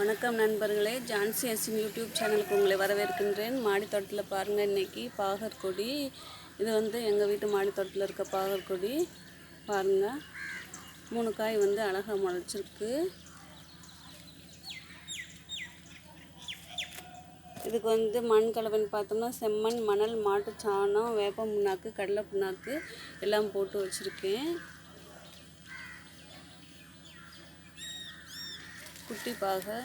வணக்கம் நண்பர்களே. ஜான்சி அசின் யூடியூப் சேனலுக்கு உங்களை வரவேற்கின்றேன். மாடித்தோட்டத்தில் பாருங்கள் இன்றைக்கி பாகற்கொடி. இது வந்து எங்கள் வீட்டு மாடித்தோட்டத்தில் இருக்க பாகற்கொடி. பாருங்கள் மூணு காய் வந்து அழகாக முளைச்சிருக்கு. இதுக்கு வந்து மண் கலவைன்னு பார்த்தோம்னா செம்மண் மணல் மாட்டு சாணம் வேப்ப புண்ணாக்கு கடலை புண்ணாக்கு எல்லாம் போட்டு வச்சுருக்கேன். குட்டி பாகை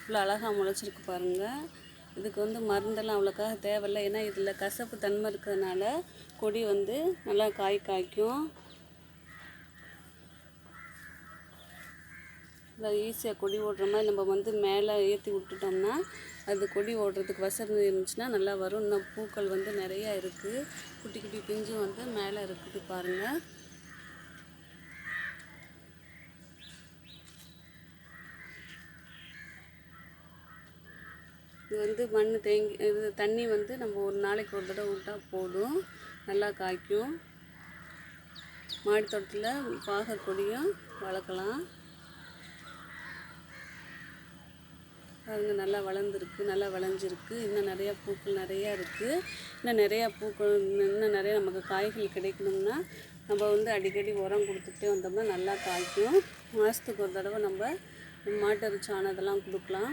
இவ்வளோ அழகாக முளைச்சிருக்கு பாருங்கள் இதுக்கு வந்து மருந்தெல்லாம் அவ்வளோக்காக தேவையில்லை. ஏன்னா இதில் கசப்பு தன்மை இருக்கிறதுனால கொடி வந்து நல்லா காய் காய்க்கும். இல்லை ஈஸியாக கொடி ஓடுற மாதிரி நம்ம வந்து மேலே ஏற்றி விட்டுட்டோம்னா அது கொடி ஓடுறதுக்கு வசதி இருந்துச்சுன்னா நல்லா வரும். இன்னும் பூக்கள் வந்து நிறையா இருக்குது குட்டி குட்டி பிஞ்சும் வந்து மேலே இருக்குது பாருங்கள் இது வந்து மண் தேங்கி இது தண்ணி வந்து நம்ம ஒரு நாளைக்கு ஒரு தடவை விட்டால் போதும். நல்லா காய்க்கும். மாடித்தோட்டத்தில் பாகற் கொடியும் வளர்க்கலாம். பாருங்க நல்லா வளர்ந்துருக்கு நல்லா விளைஞ்சிருக்கு. இன்னும் நிறையா பூக்கள் நிறையா இருக்குது இன்னும் நிறையா பூக்கள் இன்னும் நிறைய நமக்கு காய்கள் கிடைக்கணும்னா நம்ம வந்து அடிக்கடி உரம் கொடுத்துட்டே வந்தோம்னா நல்லா காய்க்கும். மாதத்துக்கு ஒரு தடவை நம்ம மாட்டு சாணத்தெல்லாம் கொடுக்கலாம்.